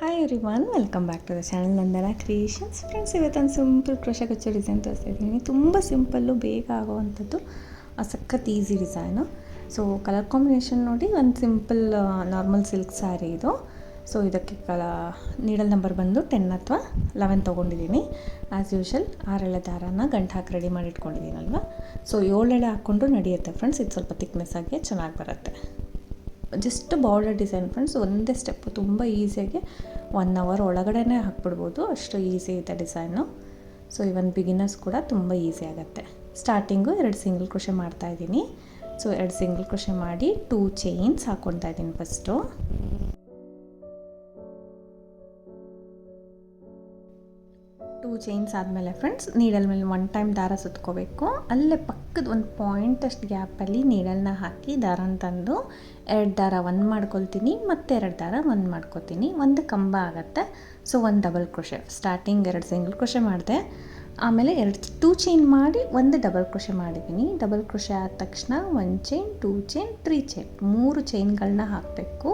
Hi everyone welcome back to the channel Nandana creations friends ಇವತ್ತೊಂದು simple crochet ಕಚ್ಚೋ design ತೋರಿಸ್ತಾ ಇದ್ದೀನಿ. ತುಂಬ ಸಿಂಪಲ್ಲು ಬೇಗ ಆಗೋವಂಥದ್ದು ಸಖತ್ easy design so colour combination ನೋಡಿ ಒಂದು ಸಿಂಪಲ್ ನಾರ್ಮಲ್ ಸಿಲ್ಕ್ ಸ್ಯಾರಿ ಇದು. ಸೊ ಇದಕ್ಕೆ ಕಲ ನೀಡಲ್ ನಂಬರ್ ಬಂದು ಟೆನ್ ಅಥವಾ ಲೆವೆನ್ ತೊಗೊಂಡಿದ್ದೀನಿ. ಆ್ಯಸ್ ಯೂಶಲ್ ಆರೆಳೆ ದಾರನ ಗಂಟು ಹಾಕಿ ರೆಡಿ ಮಾಡಿ ಇಟ್ಕೊಂಡಿದ್ದೀನಲ್ವ? ಸೊ ಏಳೆಳೆ ಹಾಕ್ಕೊಂಡು ನಡೆಯುತ್ತೆ ಫ್ರೆಂಡ್ಸ್ ಇದು ಸ್ವಲ್ಪ ತಿಕ್ನೆಸ್ ಆಗಿ ಚೆನ್ನಾಗಿ ಬರುತ್ತೆ. ಜಸ್ಟ್ ಬಾರ್ಡರ್ ಡಿಸೈನ್ ಫ್ರೆಂಡ್ಸ್ ಒಂದೇ ಸ್ಟೆಪ್ಪು ತುಂಬ ಈಸಿಯಾಗಿ ಒನ್ ಅವರ್ ಒಳಗಡೆನೇ ಹಾಕ್ಬಿಡ್ಬೋದು. ಅಷ್ಟು ಈಸಿ ಇದೆ ಡಿಸೈನು ಸೊ ಇವನ್ ಬಿಗಿನರ್ಸ್ ಕೂಡ ತುಂಬ ಈಸಿ ಆಗುತ್ತೆ. ಸ್ಟಾರ್ಟಿಂಗು ಎರಡು ಸಿಂಗಲ್ ಕೃಷಿ ಮಾಡ್ತಾಯಿದ್ದೀನಿ ಸೊ ಎರಡು ಸಿಂಗಲ್ ಕೃಷಿ ಮಾಡಿ ಟೂ ಚೈನ್ಸ್ ಹಾಕ್ಕೊತಾ ಇದ್ದೀನಿ ಫಸ್ಟು ಚೈನ್ಸ್ ಆದಮೇಲೆ ಫ್ರೆಂಡ್ಸ್ ನೀಡಲ್ ಮೇಲೆ ಒನ್ ಟೈಮ್ ದಾರ ಸುತ್ಕೋಬೇಕು. ಅಲ್ಲೇ ಪಕ್ಕದ ಒಂದು ಪಾಯಿಂಟ್ ಅಷ್ಟು ಗ್ಯಾಪಲ್ಲಿ ನೀಡಲ್ನ ಹಾಕಿ ದಾರನ ತಂದು ಎರಡು ದಾರ ಒಂದು ಮಾಡ್ಕೊಳ್ತೀನಿ, ಮತ್ತು ಎರಡು ದಾರ ಒಂದು ಮಾಡ್ಕೊತೀನಿ. ಒಂದು ಕಂಬ ಆಗುತ್ತೆ ಸೊ ಒಂದು ಡಬಲ್ ಕ್ರೋಶೆ ಸ್ಟಾರ್ಟಿಂಗ್ ಎರಡು ಸಿಂಗಲ್ ಕ್ರೋಶೆ ಮಾಡಿದೆ. ಆಮೇಲೆ ಎರಡು ಟೂ ಚೈನ್ ಮಾಡಿ ಒಂದು ಡಬಲ್ ಕ್ರೋಶೆ ಮಾಡಿದ್ದೀನಿ ಡಬಲ್ ಕ್ರೋಶೆ ಆದ ತಕ್ಷಣ one chain two chain three chain ಮೂರು ಚೈನ್ಗಳನ್ನ ಹಾಕಬೇಕು.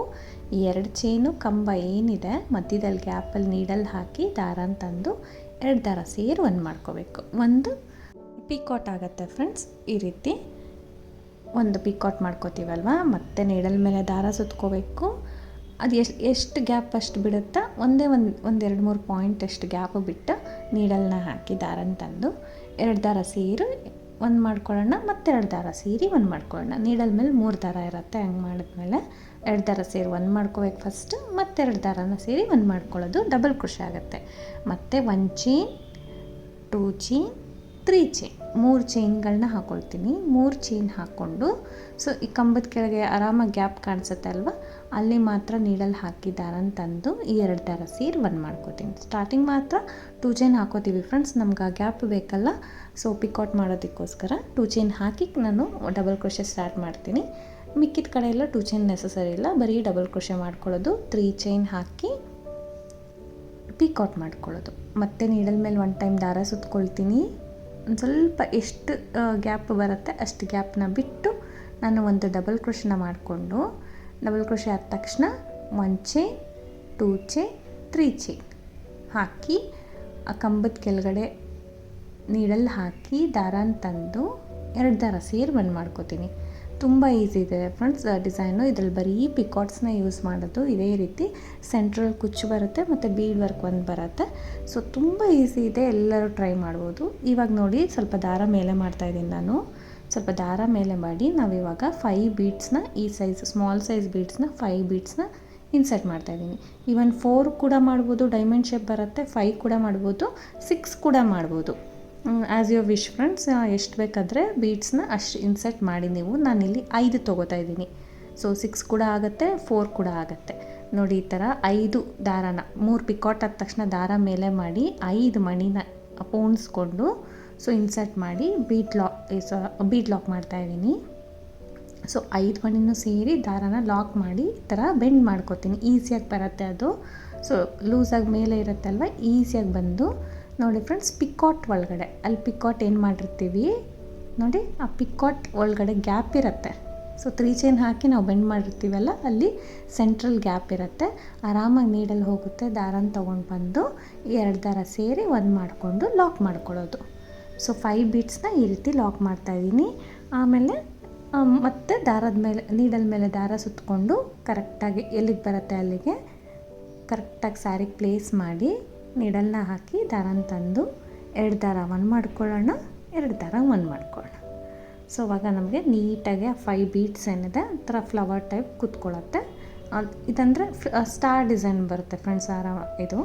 ಎರಡು ಚೈನು ಕಂಬ ಏನಿದೆ, ಮಧ್ಯದಲ್ಲಿ ಗ್ಯಾಪಲ್ಲಿ ನೀಡಲ್ಲಿ ಹಾಕಿ ದಾರನ ತಂದು ಎರಡು ದಾರ ಸೇರಿ ಒಂದು ಮಾಡ್ಕೋಬೇಕು. ಒಂದು ಪಿಕಾಟ್ ಆಗುತ್ತೆ ಫ್ರೆಂಡ್ಸ್ ಈ ರೀತಿ. ಒಂದು ಪಿಕಾಟ್ ಮಾಡ್ಕೋತೀವಲ್ವ? ಮತ್ತೆ ನೀಡಲ್ ಮೇಲೆ ದಾರ ಸುತ್ಕೋಬೇಕು. ಅದು ಎಷ್ಟು ಎಷ್ಟು ಗ್ಯಾಪ್ ಅಷ್ಟು ಬಿಡುತ್ತಾ? ಒಂದೇ ಒಂದು ಒಂದು ಎರಡು ಮೂರು ಪಾಯಿಂಟ್ ಅಷ್ಟು ಗ್ಯಾಪ್ ಬಿಟ್ಟು ನೀಡಲ್ನ ಹಾಕಿ ದಾರನ ತಂದು ಎರಡು ದಾರ ಸೇರಿ ಒಂದು ಮಾಡ್ಕೊಳ್ಳೋಣ ಮತ್ತೆ ಎರಡು ದಾರ ಸೇರಿ ಒಂದು ಮಾಡ್ಕೊಳ್ಳೋಣ. ನೀಡಲ್ ಮೇಲೆ ಮೂರು ದಾರ ಇರುತ್ತೆ, ಹಂಗೆ ಮಾಡಿದ್ಮೇಲೆ. ಎರಡು ದಾರ ಸೇರಿ ಒಂದು ಮಾಡ್ಕೋಬೇಕು ಫಸ್ಟ್ ಮತ್ತೆರಡು ದಾರನ ಸೇರಿ ಒಂದು ಮಾಡ್ಕೊಳ್ಳೋದು ಡಬಲ್ ಖುಷಿ ಆಗುತ್ತೆ. ಮತ್ತು one chain two chain three chain ಮೂರು ಚೈನ್ಗಳನ್ನ ಹಾಕ್ಕೊಳ್ತೀನಿ ಮೂರು ಚೈನ್ ಹಾಕ್ಕೊಂಡು ಸೊ ಈ ಕಂಬದ ಕೆಳಗೆ ಆರಾಮಾಗಿ ಗ್ಯಾಪ್ ಕಾಣಿಸುತ್ತೆ ಅಲ್ವಾ? ಅಲ್ಲಿ ಮಾತ್ರ ನೀಡಲ್ಲಿ ಹಾಕಿ ದಾರನ ತಂದು ಈ ಎರಡು ದಾರ ಸೇರಿ ಒಂದು ಮಾಡ್ಕೋತೀನಿ. ಸ್ಟಾರ್ಟಿಂಗ್ ಮಾತ್ರ ಟೂ ಚೈನ್ ಹಾಕೋತೀವಿ ಫ್ರೆಂಡ್ಸ್ ನಮ್ಗೆ ಆ ಗ್ಯಾಪ್ ಬೇಕಲ್ಲ ಸೊ ಪಿಕೌಟ್ ಮಾಡೋದಕ್ಕೋಸ್ಕರ ಟೂ ಚೈನ್ ಹಾಕಿ ನಾನು ಡಬಲ್ ಕ್ರೋಶೆ ಸ್ಟಾರ್ಟ್ ಮಾಡ್ತೀನಿ. ಮಿಕ್ಕಿದ ಕಡೆ ಎಲ್ಲ ಟೂ ಚೈನ್ ನೆಸಸರಿ ಇಲ್ಲ. ಬರೀ ಡಬಲ್ ಕ್ರೋಶೆ ಮಾಡ್ಕೊಳ್ಳೋದು. ತ್ರೀ ಚೈನ್ ಹಾಕಿ ಪೀಕೌಟ್ ಮಾಡ್ಕೊಳ್ಳೋದು. ಮತ್ತೆ ನೀಡಲ್ ಮೇಲೆ ಒನ್ ಟೈಮ್ ದಾರ ಸುತ್ಕೊಳ್ತೀನಿ. ಒಂದು ಸ್ವಲ್ಪ ಎಷ್ಟು ಗ್ಯಾಪ್ ಬರುತ್ತೆ ಅಷ್ಟು ಗ್ಯಾಪ್ನ ಬಿಟ್ಟು ನಾನು ಒಂದು ಡಬಲ್ ಕ್ರೋಶನ ಮಾಡಿಕೊಂಡು ಡಬಲ್ ಕ್ರೋಶೆ ಆದ ತಕ್ಷಣ one chain two chain three chain ಹಾಕಿ, ಆ ಕಂಬದ ಕೆಳಗಡೆ ನೀಡಲ್ ಹಾಕಿ, ದಾರನ ತಂದು ಎರಡು ದಾರ ಸೇರಿ ಬಂದ್ ಮಾಡ್ಕೋತೀನಿ. ತುಂಬ ಈಸಿ ಇದೆ ಫ್ರೆಂಡ್ಸ್ ಡಿಸೈನು ಇದ್ರಲ್ಲಿ ಬರೀ ಪಿಕಾಟ್ಸ್ನ ಯೂಸ್ ಮಾಡೋದು. ಇದೇ ರೀತಿ ಸೆಂಟ್ರಲ್ ಕುಚ್ಚು ಬರುತ್ತೆ ಮತ್ತು ಬೀಡ್ ವರ್ಕ್ ಒಂದು ಬರುತ್ತೆ. ಸೊ ತುಂಬ ಈಸಿ ಇದೆ. ಎಲ್ಲರೂ ಟ್ರೈ ಮಾಡ್ಬೋದು. ಇವಾಗ ನೋಡಿ, ಸ್ವಲ್ಪ ದಾರ ಮೇಲೆ ಮಾಡ್ತಾಯಿದ್ದೀನಿ ನಾನು. ಸ್ವಲ್ಪ ದಾರ ಮೇಲೆ ಮಾಡಿ ನಾವಿವಾಗ ಫೈವ್ ಬೀಡ್ಸ್ನ ಈ ಸೈಜ್ ಸ್ಮಾಲ್ ಸೈಜ್ ಬೀಡ್ಸ್ನ ಫೈವ್ ಬೀಡ್ಸ್ನ ಇನ್ಸರ್ಟ್ ಮಾಡ್ತಾಯಿದ್ದೀನಿ ಈವನ್ ಫೋರ್ ಕೂಡ ಮಾಡ್ಬೋದು ಡೈಮಂಡ್ ಶೇಪ್ ಬರುತ್ತೆ ಫೈವ್ ಕೂಡ ಮಾಡ್ಬೋದು ಸಿಕ್ಸ್ ಕೂಡ ಮಾಡ್ಬೋದು. ಆ್ಯಸ್ ಯುವರ್ ವಿಶ್ ಫ್ರೆಂಡ್ಸ್ ಎಷ್ಟು ಬೇಕಾದರೆ ಬೀಡ್ಸ್ನ ಅಷ್ಟು ಇನ್ಸರ್ಟ್ ಮಾಡಿ ನೀವು. ನಾನಿಲ್ಲಿ ಐದು ತೊಗೋತಾ ಇದ್ದೀನಿ. ಸೊ ಸಿಕ್ಸ್ ಕೂಡ ಆಗುತ್ತೆ ಫೋರ್ ಕೂಡ ಆಗುತ್ತೆ. ನೋಡಿ, ಈ ಥರ ಐದು ದಾರನ, ಮೂರು ಪಿಕಾಟ್ ಆದ ತಕ್ಷಣ ದಾರ ಮೇಲೆ ಮಾಡಿ ಐದು ಮಣಿನ ಪೋಣಿಸ್ಕೊಂಡು ಸೊ ಇನ್ಸರ್ಟ್ ಮಾಡಿ ಬೀಟ್ ಲಾಕ್ ಬೀಟ್ ಲಾಕ್ ಮಾಡ್ತಾ ಇದ್ದೀನಿ. ಸೊ ಐದು ಮಣಿನೂ ಸೇರಿ ದಾರನ ಲಾಕ್ ಮಾಡಿ ಈ ಥರ ಬೆಂಡ್ ಮಾಡ್ಕೋತೀನಿ. ಈಸಿಯಾಗಿ ಬರುತ್ತೆ ಅದು. ಸೊ ಲೂಸಾಗಿ ಮೇಲೆ ಇರುತ್ತಲ್ವ ಈಸಿಯಾಗಿ ಬಂದು ನೋಡಿ ಫ್ರೆಂಡ್ಸ್ ಪಿಕಾಟ್ ಒಳಗಡೆ. ಅಲ್ಲಿ ಪಿಕಾಟ್ ಏನು ಮಾಡಿರ್ತೀವಿ? ನೋಡಿ, ಆ ಪಿಕಾಟ್ ಒಳಗಡೆ ಗ್ಯಾಪ್ ಇರುತ್ತೆ. ಸೊ ತ್ರೀ ಚೈನ್ ಹಾಕಿ ನಾವು ಬೆಂಡ್ ಮಾಡಿರ್ತೀವಲ್ಲ, ಅಲ್ಲಿ ಸೆಂಟ್ರಲ್ ಗ್ಯಾಪ್ ಇರುತ್ತೆ. ಆರಾಮಾಗಿ ನೀಡಲ್ಲಿ ಹೋಗುತ್ತೆ, ದಾರನ ತೊಗೊಂಡು ಬಂದು ಎರಡು ದಾರ ಸೇರಿ ಒಂದು ಮಾಡಿಕೊಂಡು ಲಾಕ್ ಮಾಡ್ಕೊಳ್ಳೋದು. ಸೊ ಫೈವ್ ಬೀಟ್ಸ್ನ ಈ ರೀತಿ ಲಾಕ್ ಮಾಡ್ತಾಯಿದ್ದೀನಿ ಆಮೇಲೆ ಮತ್ತೆ ದಾರದ ಮೇಲೆ ನೀಡಲ್ ಮೇಲೆ ದಾರ ಸುತ್ತಕೊಂಡು ಕರೆಕ್ಟಾಗಿ ಎಲ್ಲಿಗೆ ಬರುತ್ತೆ ಅಲ್ಲಿಗೆ? ಕರೆಕ್ಟಾಗಿ ಸ್ಯಾರಿಗೆ ಪ್ಲೇಸ್ ಮಾಡಿ ನೀಡಲ್ನ ಹಾಕಿ ದಾರನ ತಂದು ಎರಡು ದಾರ ಒಂದು ಮಾಡ್ಕೊಳ್ಳೋಣ, ಎರಡು ದಾರ ಒಂದು ಮಾಡ್ಕೊಳ್ಳೋಣ. ಸೊ ಅವಾಗ ನಮಗೆ ನೀಟಾಗಿ ಆ ಫೈವ್ ಬೀಟ್ಸ್ ಏನಿದೆ, ಒಂಥರ ಫ್ಲವರ್ ಟೈಪ್ ಕೂತ್ಕೊಳ್ಳುತ್ತೆ. ಇದಂದರೆ ಸ್ಟಾರ್ ಡಿಸೈನ್ ಬರುತ್ತೆ ಫ್ರೆಂಡ್ಸ್ ಆರ ಇದು.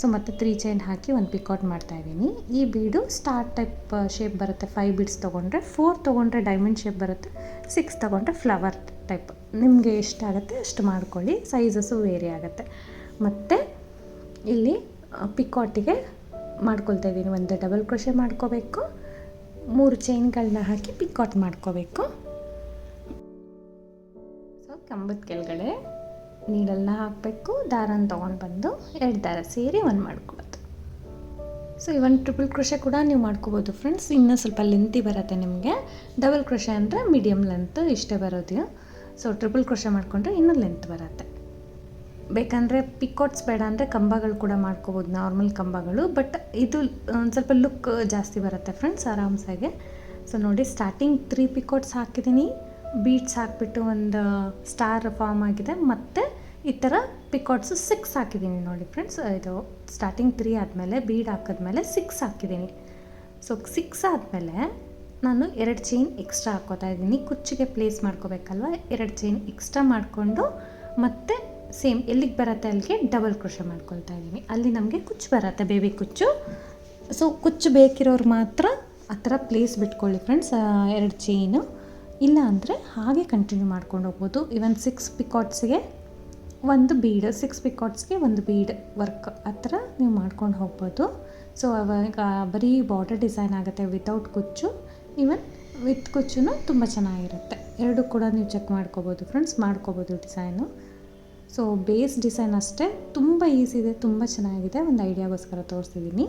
ಸೊ ಮತ್ತು ತ್ರೀ ಚೈನ್ ಹಾಕಿ ಒಂದು ಪಿಕೌಟ್ ಮಾಡ್ತಾಯಿದ್ದೀನಿ ಈ ಬೀಡು ಸ್ಟಾರ್ ಟೈಪ್ ಶೇಪ್ ಬರುತ್ತೆ. ಫೈವ್ ಬೀಡ್ಸ್ ತೊಗೊಂಡ್ರೆ ಫೋರ್ ತೊಗೊಂಡ್ರೆ ಡೈಮಂಡ್ ಶೇಪ್ ಬರುತ್ತೆ ಸಿಕ್ಸ್ ತೊಗೊಂಡ್ರೆ ಫ್ಲವರ್ ಟೈಪ್ ನಿಮಗೆ ಎಷ್ಟಾಗುತ್ತೆ ಅಷ್ಟು ಮಾಡ್ಕೊಳ್ಳಿ. ಸೈಜಸ್ಸು ವೇರಿ ಆಗುತ್ತೆ. ಮತ್ತು, ಇಲ್ಲಿ ಪಿಕಾಟಿಗೆ ಮಾಡ್ಕೊಳ್ತಾ ಇದ್ದೀನಿ. ಒಂದು ಡಬಲ್ ಕ್ರೋಶೆ ಮಾಡ್ಕೋಬೇಕು. ಮೂರು ಚೈನ್ಗಳನ್ನ ಹಾಕಿ ಪಿಕಾಟ್ ಮಾಡ್ಕೋಬೇಕು. ಸೊ ಕಂಬದ ಕೆಳಗಡೆ ನೀಡಲ್ನ ಹಾಕಬೇಕು. ದಾರನ ತೊಗೊಂಡು ಬಂದು ಎರಡು ದಾರ ಸೇರಿ ಒಂದು ಮಾಡ್ಕೊಳ್ಳೋದು ಸೊ ಇವನ್ ಟ್ರಿಪಲ್ ಕ್ರೋಶೆ ಕೂಡ ನೀವು ಮಾಡ್ಕೋಬೋದು ಫ್ರೆಂಡ್ಸ್ ಇನ್ನೂ ಸ್ವಲ್ಪ ಲೆಂತಿ ಬರುತ್ತೆ ನಿಮಗೆ. ಡಬಲ್ ಕ್ರೋಶೆ ಅಂದರೆ ಮೀಡಿಯಮ್ ಲೆಂತ್ ಇಷ್ಟೇ ಬರೋದು. ಸೊ ಟ್ರಿಪಲ್ ಕ್ರೋಶೆ ಮಾಡಿಕೊಂಡ್ರೆ ಇನ್ನೂ ಲೆಂತ್ ಬರುತ್ತೆ. ಬೇಕಂದರೆ ಪಿಕೋಟ್ಸ್ ಬೇಡ ಅಂದರೆ ಕಂಬಗಳು ಕೂಡ ಮಾಡ್ಕೋಬೋದು ನಾರ್ಮಲ್ ಕಂಬಗಳು. ಬಟ್ ಇದು ಒಂದು ಸ್ವಲ್ಪ ಲುಕ್ ಜಾಸ್ತಿ ಬರುತ್ತೆ ಫ್ರೆಂಡ್ಸ್ ಆರಾಮ್ಸಾಗೆ. ಸೊ ನೋಡಿ ಸ್ಟಾರ್ಟಿಂಗ್ ತ್ರೀ ಪಿಕೋಟ್ಸ್ ಹಾಕಿದ್ದೀನಿ ಬೀಟ್ಸ್ ಹಾಕಿಬಿಟ್ಟು ಒಂದು ಸ್ಟಾರ್ ಫಾರ್ಮ್ ಆಗಿದೆ. ಮತ್ತು ಈ ಥರ ಪಿಕೋಟ್ಸು ಸಿಕ್ಸ್ ಹಾಕಿದ್ದೀನಿ ನೋಡಿ ಫ್ರೆಂಡ್ಸ್ ಇದು ಸ್ಟಾರ್ಟಿಂಗ್ ತ್ರೀ ಆದಮೇಲೆ ಬೀಡ್ ಹಾಕಿದ್ಮೇಲೆ ಸಿಕ್ಸ್ ಹಾಕಿದ್ದೀನಿ ಸೊ ಸಿಕ್ಸ್ ಆದಮೇಲೆ ನಾನು ಎರಡು ಚೈನ್ ಎಕ್ಸ್ಟ್ರಾ ಹಾಕೋತಾ ಇದ್ದೀನಿ. ಕುಚ್ಚಿಗೆ ಪ್ಲೇಸ್ ಮಾಡ್ಕೋಬೇಕಲ್ವ? ಎರಡು ಚೈನ್ ಎಕ್ಸ್ಟ್ರಾ ಮಾಡಿಕೊಂಡು ಮತ್ತೆ ಸೇಮ್ ಎಲ್ಲಿಗೆ ಬರುತ್ತೆ ಅಲ್ಲಿಗೆ ಡಬಲ್ ಕ್ರೋಶ ಮಾಡ್ಕೊಳ್ತಾ ಇದ್ದೀನಿ. ಅಲ್ಲಿ ನಮಗೆ ಕುಚ್ಚು ಬರುತ್ತೆ ಬೇಬಿ ಕುಚ್ಚು. ಸೊ ಕುಚ್ಚು ಬೇಕಿರೋರು ಮಾತ್ರ ಆ ಥರ ಪ್ಲೇಸ್ ಬಿಟ್ಕೊಳ್ಳಿ ಫ್ರೆಂಡ್ಸ್ ಎರಡು ಚೈನು ಇಲ್ಲ ಅಂದರೆ ಹಾಗೆ ಕಂಟಿನ್ಯೂ ಮಾಡ್ಕೊಂಡು ಹೋಗ್ಬೋದು. ಇವನ್ ಸಿಕ್ಸ್ ಪಿಕಾಟ್ಸ್ಗೆ ಒಂದು ಬೀಡ್ ಸಿಕ್ಸ್ ಪಿಕಾಟ್ಸ್ಗೆ ಒಂದು ಬೀಡ್ ವರ್ಕ್ ಆ ಥರ ನೀವು ಮಾಡ್ಕೊಂಡು ಹೋಗ್ಬೋದು. ಸೊ ಅವಾಗ ಬರೀ ಬಾರ್ಡರ್ ಡಿಸೈನ್ ಆಗುತ್ತೆ ವಿತೌಟ್ ಕುಚ್ಚು. ಈವನ್ ವಿತ್ ಕುಚ್ಚು ತುಂಬ ಚೆನ್ನಾಗಿರುತ್ತೆ. ಎರಡು ಕೂಡ ನೀವು ಚೆಕ್ ಮಾಡ್ಕೋಬೋದು ಫ್ರೆಂಡ್ಸ್ ಮಾಡ್ಕೋಬೋದು ಡಿಸೈನು ಸೊ ಬೇಸ್ ಡಿಸೈನ್ ಅಷ್ಟೇ ತುಂಬ ಈಸಿ ಇದೆ, ತುಂಬ ಚೆನ್ನಾಗಿದೆ, ಒಂದು ಐಡಿಯಾಗೋಸ್ಕರ ತೋರಿಸಿದ್ದೀನಿ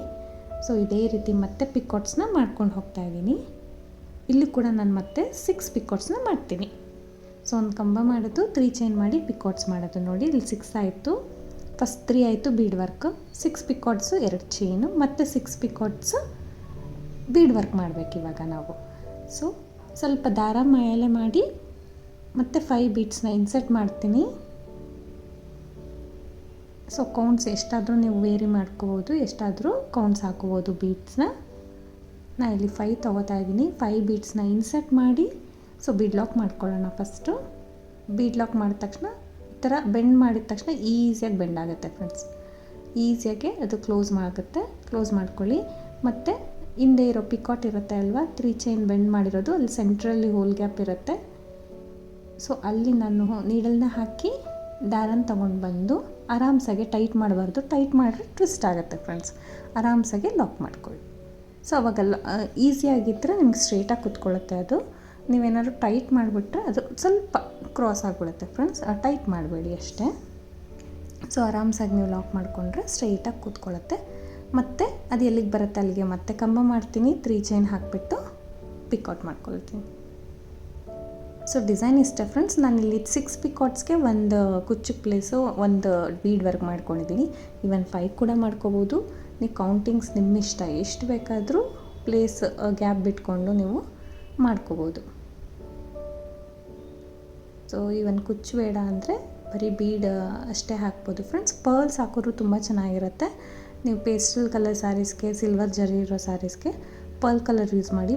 ಸೊ ಇದೇ ರೀತಿ ಮತ್ತೆ ಪಿಕಾಟ್ಸ್ನ ಮಾಡ್ಕೊಂಡು ಹೋಗ್ತಾ ಇದ್ದೀನಿ ಇಲ್ಲಿ ಕೂಡ ನಾನು ಮತ್ತೆ ಸಿಕ್ಸ್ ಪಿಕಾಟ್ಸ್ನ ಮಾಡ್ತೀನಿ. ಸೊ ಒಂದು ಕಂಬ ಮಾಡೋದು ತ್ರೀ ಚೈನ್ ಮಾಡಿ ಪಿಕೋಟ್ಸ್ ಮಾಡೋದು ನೋಡಿ, ಇಲ್ಲಿ ಸಿಕ್ಸ್ ಆಯಿತು. ಫಸ್ಟ್ ತ್ರೀ ಆಯಿತು ಬೀಡ್ ವರ್ಕ್ ಸಿಕ್ಸ್ ಪಿಕಾಟ್ಸು ಎರಡು ಚೈನು ಮತ್ತು ಸಿಕ್ಸ್ ಪಿಕಾಟ್ಸು ಬೀಡ್ ವರ್ಕ್ ಮಾಡಬೇಕು ಇವಾಗ ನಾವು. ಸೊ ಸ್ವಲ್ಪ ದಾರ ಮೇಲೆ ಮಾಡಿ, ಮತ್ತು ಫೈವ್ ಬೀಟ್ಸ್ನ ಇನ್ಸರ್ಟ್ ಮಾಡ್ತೀನಿ. ಸೊ ಕೌಂಟ್ಸ್ ಎಷ್ಟಾದರೂ ನೀವು ವೇರಿ ಮಾಡ್ಕೋಬೋದು, ಎಷ್ಟಾದರೂ ಕೌಂಟ್ಸ್ ಹಾಕೋಬೋದು ಬೀಟ್ಸ್ನ ನಾನು ಇಲ್ಲಿ ಫೈವ್ ತೊಗೋತಾ ಇದ್ದೀನಿ. ಫೈವ್ ಬೀಟ್ಸ್ನ ಇನ್ಸರ್ಟ್ ಮಾಡಿ ಸೊ ಬೀಡ್ ಲಾಕ್ ಮಾಡ್ಕೊಳ್ಳೋಣ ಫಸ್ಟು ಬೀಡ್ ಲಾಕ್ ಮಾಡಿದ ತಕ್ಷಣ ಈ ಥರ ಬೆಂಡ್ ಮಾಡಿದ ತಕ್ಷಣ ಈಸಿಯಾಗಿ ಬೆಂಡ್ ಆಗುತ್ತೆ ಫ್ರೆಂಡ್ಸ್ ಈಸಿಯಾಗಿ ಅದು ಕ್ಲೋಸ್ ಮಾಡುತ್ತೆ ಕ್ಲೋಸ್ ಮಾಡ್ಕೊಳ್ಳಿ. ಮತ್ತು ಹಿಂದೆ ಇರೋ ಪಿಕಾಟ್ ಇರುತ್ತೆ ಅಲ್ವಾ ತ್ರೀ ಚೈನ್ ಬೆಂಡ್ ಮಾಡಿರೋದು, ಅಲ್ಲಿ ಸೆಂಟ್ರಲ್ಲಿ ಹೋಲ್ ಗ್ಯಾಪ್ ಇರುತ್ತೆ. ಸೊ ಅಲ್ಲಿ ನಾನು ನೀಡಲ್ನ ಹಾಕಿ ದಾರನ ತೊಗೊಂಡು ಬಂದು ಆರಾಮ್ಸಾಗೆ ಟೈಟ್ ಮಾಡಬಾರ್ದು, ಟೈಟ್ ಮಾಡಿದ್ರೆ ಟ್ವಿಸ್ಟ್ ಆಗುತ್ತೆ ಫ್ರೆಂಡ್ಸ್ ಆರಾಮ್ಸಾಗೆ ಲಾಕ್ ಮಾಡ್ಕೊಳ್ಳಿ. ಸೊ ಅವಾಗೆಲ್ಲ ಈಸಿಯಾಗಿದ್ದರೆ ನಿಮ್ಗೆ ಸ್ಟ್ರೇಟಾಗಿ ಕುತ್ಕೊಳ್ಳುತ್ತೆ ಅದು. ನೀವೇನಾದ್ರು ಟೈಟ್ ಮಾಡಿಬಿಟ್ರೆ ಅದು ಸ್ವಲ್ಪ ಕ್ರಾಸ್ ಆಗಿಬಿಡುತ್ತೆ ಫ್ರೆಂಡ್ಸ್ ಟೈಟ್ ಮಾಡಬೇಡಿ ಅಷ್ಟೇ. ಸೊ ಆರಾಮ್ಸಾಗಿ ನೀವು ಲಾಕ್ ಮಾಡಿಕೊಂಡ್ರೆ ಸ್ಟ್ರೈಟಾಗಿ ಕೂತ್ಕೊಳ್ಳುತ್ತೆ. ಮತ್ತು ಅದು ಎಲ್ಲಿಗೆ ಬರುತ್ತೆ ಅಲ್ಲಿಗೆ? ಮತ್ತೆ ಕಂಬ ಮಾಡ್ತೀನಿ ತ್ರೀ ಚೈನ್ ಹಾಕಿಬಿಟ್ಟು ಪಿಕೌಟ್ ಮಾಡ್ಕೊಳ್ತೀನಿ. ಸೊ ಡಿಸೈನ್ ಇಷ್ಟೇ ಫ್ರೆಂಡ್ಸ್ ನಾನು ಇಲ್ಲಿ ಸಿಕ್ಸ್ ಪಿಕಾಟ್ಸ್ಗೆ ಒಂದು ಕುಚ್ಚು ಪ್ಲೇಸು ಒಂದು ಬೀಡ್ ವರ್ಕ್ ಮಾಡ್ಕೊಂಡಿದ್ದೀನಿ. ಇವನ್ ಫೈವ್ ಕೂಡ ಮಾಡ್ಕೋಬೋದು. ನೀವು ಕೌಂಟಿಂಗ್ಸ್ ನಿಮ್ಮ ಇಷ್ಟ ಎಷ್ಟು ಬೇಕಾದರೂ ಪ್ಲೇಸ್ ಗ್ಯಾಪ್ ಬಿಟ್ಕೊಂಡು ನೀವು ಮಾಡ್ಕೋಬೋದು. ಸೊ ಇವನ್ ಕುಚ್ಚು ಬೇಡ ಅಂದರೆ ಬರೀ ಬೀಡ್ ಅಷ್ಟೇ ಹಾಕ್ಬೋದು. ಫ್ರೆಂಡ್ಸ್ ಪರ್ಲ್ಸ್ ಹಾಕೋರು ತುಂಬ ಚೆನ್ನಾಗಿರುತ್ತೆ. ನೀವು ಪೇಸ್ಟಲ್ ಕಲರ್ ಸ್ಯಾರೀಸ್ಗೆ ಸಿಲ್ವರ್ ಜರಿ ಇರೋ ಸ್ಯಾರೀಸ್ಗೆ ಪರ್ಲ್ ಕಲರ್ ಯೂಸ್ ಮಾಡಿ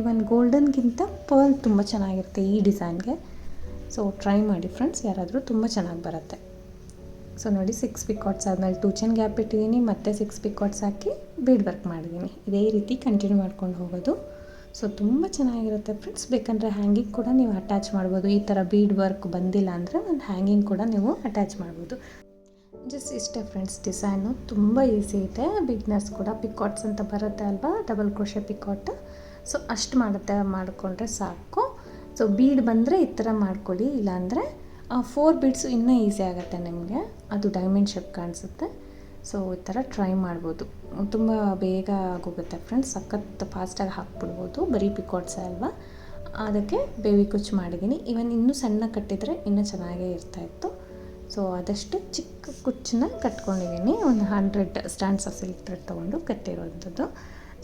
ಇವನ್ ಗೋಲ್ಡನ್ಗಿಂತ ಪರ್ಲ್ ತುಂಬ ಚೆನ್ನಾಗಿರುತ್ತೆ ಈ ಡಿಸೈನ್ಗೆ ಸೊ ಟ್ರೈ ಮಾಡಿ ಫ್ರೆಂಡ್ಸ್ ಯಾರಾದರೂ ತುಂಬ ಚೆನ್ನಾಗಿ ಬರುತ್ತೆ. ಸೊ ನೋಡಿ ಸಿಕ್ಸ್ ಪಿಕಾಟ್ಸ್ ಆದಮೇಲೆ ಟೂ ಚೆನ್ ಗ್ಯಾಪ್ ಇಟ್ಟಿದ್ದೀನಿ, ಮತ್ತೆ ಸಿಕ್ಸ್ ಪಿಕಾಟ್ಸ್ ಹಾಕಿ ಬೀಡ್ ವರ್ಕ್ ಮಾಡಿದ್ದೀನಿ. ಇದೇ ರೀತಿ ಕಂಟಿನ್ಯೂ ಮಾಡ್ಕೊಂಡು ಹೋಗೋದು. ಸೊ ತುಂಬ ಚೆನ್ನಾಗಿರುತ್ತೆ ಫ್ರೆಂಡ್ಸ್ ಬೇಕಂದರೆ ಹ್ಯಾಂಗಿಂಗ್ ಕೂಡ ನೀವು ಅಟ್ಯಾಚ್ ಮಾಡ್ಬೋದು. ಈ ಥರ ಬೀಡ್ ವರ್ಕ್ ಬಂದಿಲ್ಲ ಅಂದರೆ, ಒಂದು ಹ್ಯಾಂಗಿಂಗ್ ಕೂಡ ನೀವು ಅಟ್ಯಾಚ್ ಮಾಡ್ಬೋದು. ಜಸ್ಟ್ ಇಷ್ಟೇ ಫ್ರೆಂಡ್ಸ್ ಡಿಸೈನು ತುಂಬ ಈಸಿ ಇದೆ. ಬಿಗ್ನರ್ಸ್ ಕೂಡ ಪಿಕಾಟ್ಸ್ ಅಂತ ಬರುತ್ತೆ ಅಲ್ವಾ? ಡಬಲ್ ಕ್ರೋಶೆ ಪಿಕಾಟ್ ಸೊ ಅಷ್ಟು ಮಾಡುತ್ತೆ, ಮಾಡಿಕೊಂಡ್ರೆ ಸಾಕು. ಸೊ ಬೀಡ್ ಬಂದರೆ ಈ ಥರ ಮಾಡ್ಕೊಳ್ಳಿ. ಇಲ್ಲಾಂದರೆ ಫೋರ್ ಬೀಡ್ಸು ಇನ್ನೂ ಈಸಿ ಆಗುತ್ತೆ ನಿಮಗೆ. ಅದು ಡೈಮಂಡ್ ಶೇಪ್ ಕಾಣಿಸುತ್ತೆ. ಸೊ ಈ ಥರ ಟ್ರೈ ಮಾಡ್ಬೋದು. ತುಂಬ ಬೇಗ ಆಗೋಗುತ್ತೆ ಫ್ರೆಂಡ್ಸ್ ಸಖತ್ ಫಾಸ್ಟಾಗಿ ಹಾಕ್ಬಿಡ್ಬೋದು. ಬರೀ ಪಿಕಾಟ್ಸೇ ಅಲ್ವಾ? ಅದಕ್ಕೆ ಬೇವಿ ಕುಚ್ಚು ಮಾಡಿದ್ದೀನಿ ಇವನ್ ಇನ್ನೂ ಸಣ್ಣ ಕಟ್ಟಿದರೆ ಇನ್ನೂ ಚೆನ್ನಾಗೇ ಇರ್ತಾಯಿತ್ತು ಸೊ ಆದಷ್ಟು ಚಿಕ್ಕ ಕುಚ್ಚನ್ನ ಕಟ್ಕೊಂಡಿದ್ದೀನಿ. ಒಂದು hundred strands of silk thread ತೊಗೊಂಡು ಕಟ್ಟಿರೋವಂಥದ್ದು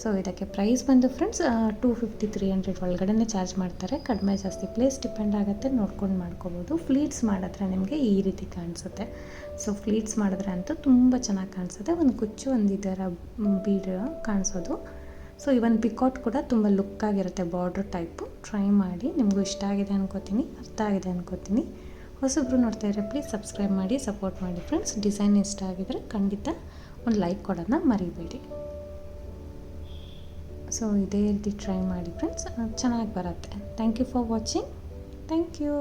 ಸೊ ಇದಕ್ಕೆ ಪ್ರೈಸ್ ಬಂದು friends two fifty three hundred ಒಳಗಡೆನೇ charge ಮಾಡ್ತಾರೆ. ಕಡಿಮೆ ಜಾಸ್ತಿ ಪ್ಲೇಸ್ ಡಿಪೆಂಡ್ ಆಗುತ್ತೆ. ನೋಡ್ಕೊಂಡು ಮಾಡ್ಕೋಬೋದು. ಫ್ಲೀಟ್ಸ್ ಮಾಡಿದ್ರೆ ನಿಮಗೆ ಈ ರೀತಿ ಕಾಣಿಸುತ್ತೆ. ಸೊ ಫ್ಲೀಟ್ಸ್ ಮಾಡಿದ್ರೆ ಅಂತೂ ತುಂಬ ಚೆನ್ನಾಗಿ ಕಾಣಿಸುತ್ತೆ. ಒಂದು ಕುಚ್ಚು, ಒಂದು ಇದರ ಬೀಡ್ ಕಾಣಿಸೋದು. ಸೊ ಇವನ್ ಪಿಕಾಟ್ ಕೂಡ ತುಂಬ ಲುಕ್ಕಾಗಿರುತ್ತೆ ಬಾರ್ಡ್ರ್ ಟೈಪು ಟ್ರೈ ಮಾಡಿ. ನಿಮಗೂ ಇಷ್ಟ ಆಗಿದೆ ಅನ್ಕೋತೀನಿ. ಅರ್ಥ ಆಗಿದೆ ಅನ್ಕೋತೀನಿ. ಹೊಸಬ್ರು ನೋಡ್ತಾ ಇದ್ರೆ ಪ್ಲೀಸ್ ಸಬ್ಸ್ಕ್ರೈಬ್ ಮಾಡಿ ಸಪೋರ್ಟ್ ಮಾಡಿ ಫ್ರೆಂಡ್ಸ್ ಡಿಸೈನ್ ಇಷ್ಟ ಆಗಿದ್ರೆ ಖಂಡಿತ ಒಂದು ಲೈಕ್ ಕೊಡೋದನ್ನ ಮರಿಬೇಡಿ. ಸೊ ಇದೇ ರೀತಿ ಟ್ರೈ ಮಾಡಿ ಫ್ರೆಂಡ್ಸ್ ಚೆನ್ನಾಗಿ ಬರುತ್ತೆ. Thank you for watching thank you